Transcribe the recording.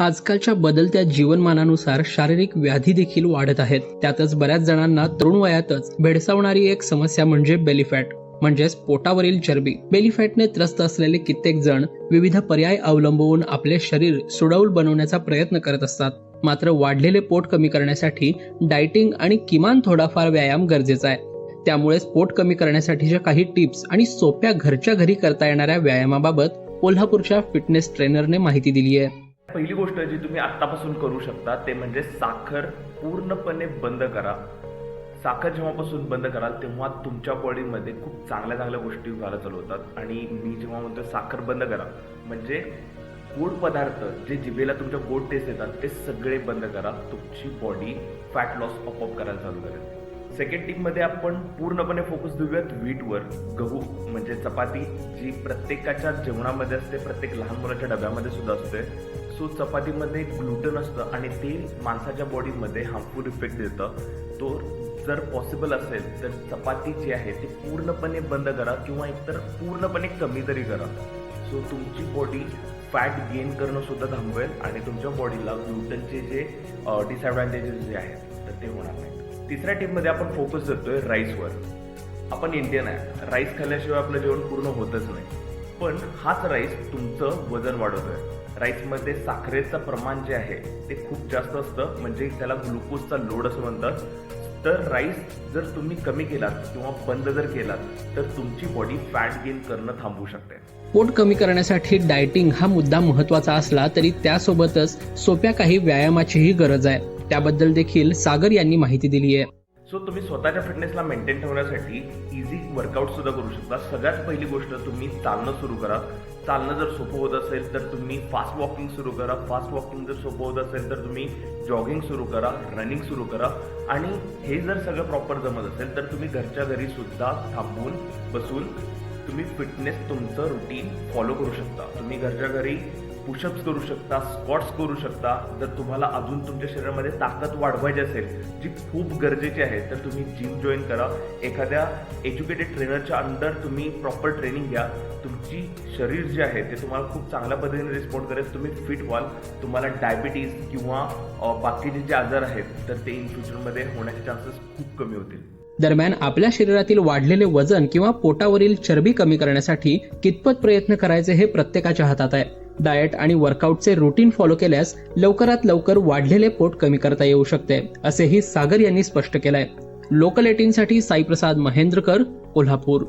आजकालच्या बदलत्या जीवनमानानुसार शारीरिक व्याधी देखील वाढत आहेत. त्यातच बऱ्याच जणांना तरुण वयातच भेडसावणारी एक समस्या म्हणजे बेलीफॅट म्हणजेच पोटावरील चरबी. बेलीफॅटने त्रस्त असलेले कित्येक जण विविध पर्याय अवलंबवून आपले शरीर सुडौल बनवण्याचा प्रयत्न करत असतात. मात्र वाढलेले पोट कमी करण्यासाठी डायटिंग आणि किमान थोडाफार व्यायाम गरजेचा आहे. त्यामुळेच पोट कमी करण्यासाठीच्या काही टिप्स आणि सोप्या घरच्या घरी करता येणाऱ्या व्यायामाबाबत कोल्हापूरच्या फिटनेस ट्रेनरने माहिती दिली आहे पहिली गोष्ट जी तुम्ही आत्तापासून करू शकता ते म्हणजे साखर पूर्णपणे बंद करा. साखर जेव्हापासून बंद कराल तेव्हा तुमच्या बॉडीमध्ये खूप चांगल्या चांगल्या गोष्टी व्हायला चालू होतात. आणि मी जेव्हा म्हणतो साखर बंद करा म्हणजे गोड पदार्थ जे जिभेला तुमच्या गोड टेस्ट येतात ते सगळे बंद करा. तुमची बॉडी फॅट लॉस आपोआप करायला चालू करेल. सेकंड टिपमध्ये आपण पूर्णपणे फोकस देऊयात वीटवर गहू म्हणजे चपाती जी प्रत्येकाच्या जेवणामध्ये असते प्रत्येक लहान मुलाच्या डब्यामध्ये सुद्धा असते. सो चपातीमध्ये ग्लुटन असतं आणि ते माणसाच्या बॉडीमध्ये हार्मफुल इफेक्ट देतं. तो जर पॉसिबल असेल तर चपाती जी आहे ती पूर्णपणे बंद करा किंवा एकतर पूर्णपणे कमी तरी करा. सो तुमची बॉडी फॅट गेन करणं सुद्धा थांबवेल आणि तुमच्या बॉडीला ग्लुटनचे जे डिसएडव्हान्टेजेस जे आहेत तर ते होणार नाहीत. तिसऱ्या टिपमध्ये आपण फोकस देतोय राईसवर आपण इंडियन आहे. राईस खाल्ल्याशिवाय आपलं जेवण पूर्ण होतच नाही. पण हाच राईस तुमचं वजन वाढवतोय. राईसमध्ये साखरेचं प्रमाण जे आहे ते खूप जास्त असतं. म्हणजे त्याला ग्लुकोजचा लोड असं म्हणतात. तर राईस जर तुम्ही कमी केलात किंवा बंद जर केलात तर तुमची बॉडी फॅट गेन करणं थांबवू शकते. पोट कमी करण्यासाठी डायटिंग हा मुद्दा महत्त्वाचा असला तरी त्यासोबतच सोप्या काही व्यायामाचीही गरज आहे. त्याबद्दल देखील सागर यांनी माहिती दिली आहे. सो तुम्ही स्वतःच्या फिटनेसला मेंटेन ठेवण्यासाठी इझी वर्कआउट सुद्धा करू शकता. सगळ्यात पहिली गोष्ट तुम्ही चालणं सुरू करा. चालणं जर सोपं होत असेल तर तुम्ही फास्ट वॉकिंग सुरू करा. फास्ट वॉकिंग जर सोपं होत असेल तर तुम्ही जॉगिंग सुरू करा रनिंग सुरू करा. आणि हे जर सगळं प्रॉपर जमत असेल तर तुम्ही घरच्या घरी सुद्धा थांबून बसून तुम्ही फिटनेस तुमचं रुटीन फॉलो करू शकता. तुम्ही घरच्या घरी पुशअप्स करू शकता स्क्वॉट्स करू शकता जर तुम्हाला अजून तुमच्या शरीरामध्ये ताकद वाढवायची असेल जी खूप गरजेची आहे तर तुम्ही जिम जॉईन करा. एखाद्या एज्युकेटेड ट्रेनरच्या अंडर तुम्ही प्रॉपर ट्रेनिंग घ्या. तुमची शरीर जे आहे ते तुम्हाला खूप चांगल्या पद्धतीने रिस्पॉन्ड करेल. तुम्ही फिट व्हाल. तुम्हाला डायबिटीज किंवा बाकीचे जे आजार आहेत तर ते इन फ्युचरमध्ये होण्याचे चान्सेस खूप कमी होतील. दरम्यान आपल्या शरीरातील वाढलेले वजन किंवा पोटावरील चरबी कमी करण्यासाठी कितपत प्रयत्न करायचे हे प्रत्येकाच्या हातात आहे. डाएट आणि वर्कआउटचे रुटीन फॉलो केल्यास लवकरात लवकर वाढलेले पोट कमी करता येऊ शकते असेही सागर यांनी स्पष्ट केलंय. लोकल एटीनसाठी साईप्रसाद महेंद्रकर कोल्हापूर.